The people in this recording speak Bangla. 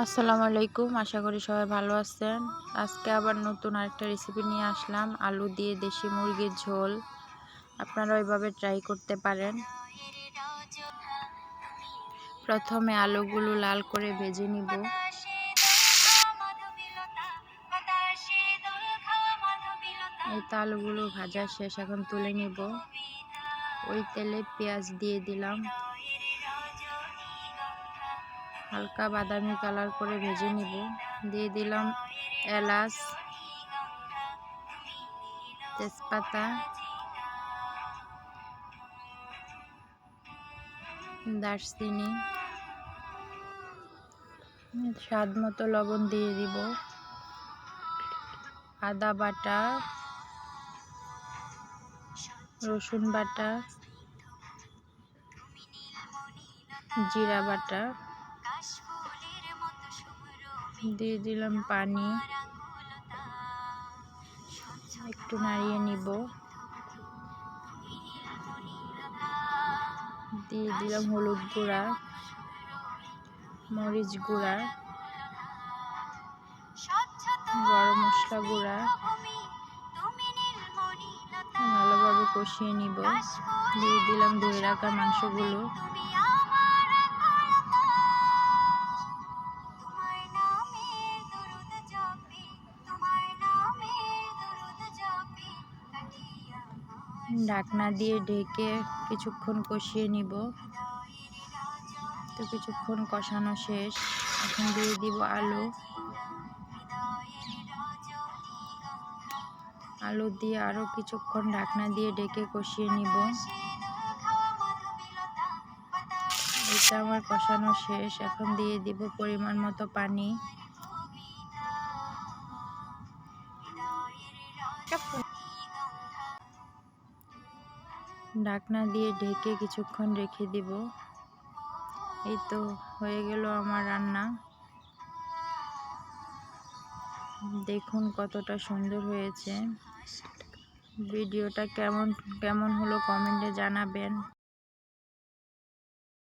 আসসালামু আলাইকুম। আশা করি সবাই ভালো আছেন। আজকে আবার নতুন আরেকটা রেসিপি নিয়ে আসলাম। আলু দিয়ে দেশি মুরগির ঝোল। আপনারা ওইভাবে ট্রাই করতে পারেন। প্রথমে আলুগুলো লাল করে ভেজে নিব। এই তো আলুগুলো ভাজা শেষ, এখন তুলে নিব। ওই তেলে পেঁয়াজ দিয়ে দিলাম। হালকা বাদামি কালার করে ভেজে নিব। দিয়ে দিলাম এলাচ, তেজপাতা, দারচিনি, স্বাদ মতো লবণ দিয়ে দিব, আদা বাটা, রসুন বাটা, জিরা বাটা। দিয়ে দিলাম পানি। একটু নাড়িয়ে নিব। দিয়ে দিলাম হলুদ গুঁড়া, মরিচ গুঁড়া, গরম মশলা গুঁড়া। ভালোভাবে কষিয়ে নিব। দিয়ে দিলাম ধুয়ে রাখা মাংসগুলো। ঢাকনা দিয়ে ঢেকে কিছুক্ষণ কষিয়ে নিব। তো কিছুক্ষণ কষানো শেষ। এখন দিয়ে দিব আলু। আলু দিয়ে আরও কিছুক্ষণ ঢাকনা দিয়ে ঢেকে কষিয়ে নিব। এটা আমার কষানো শেষ। এখন দিয়ে দিব পরিমাণ মতো পানি। ঢাকনা দিয়ে ঢেকে কিছুক্ষণ রেখে দিব। এই তো হয়ে গেল আমার রান্না। দেখুন কতটা সুন্দর হয়েছে। ভিডিওটা কেমন কেমন হলো কমেন্টে জানাবেন।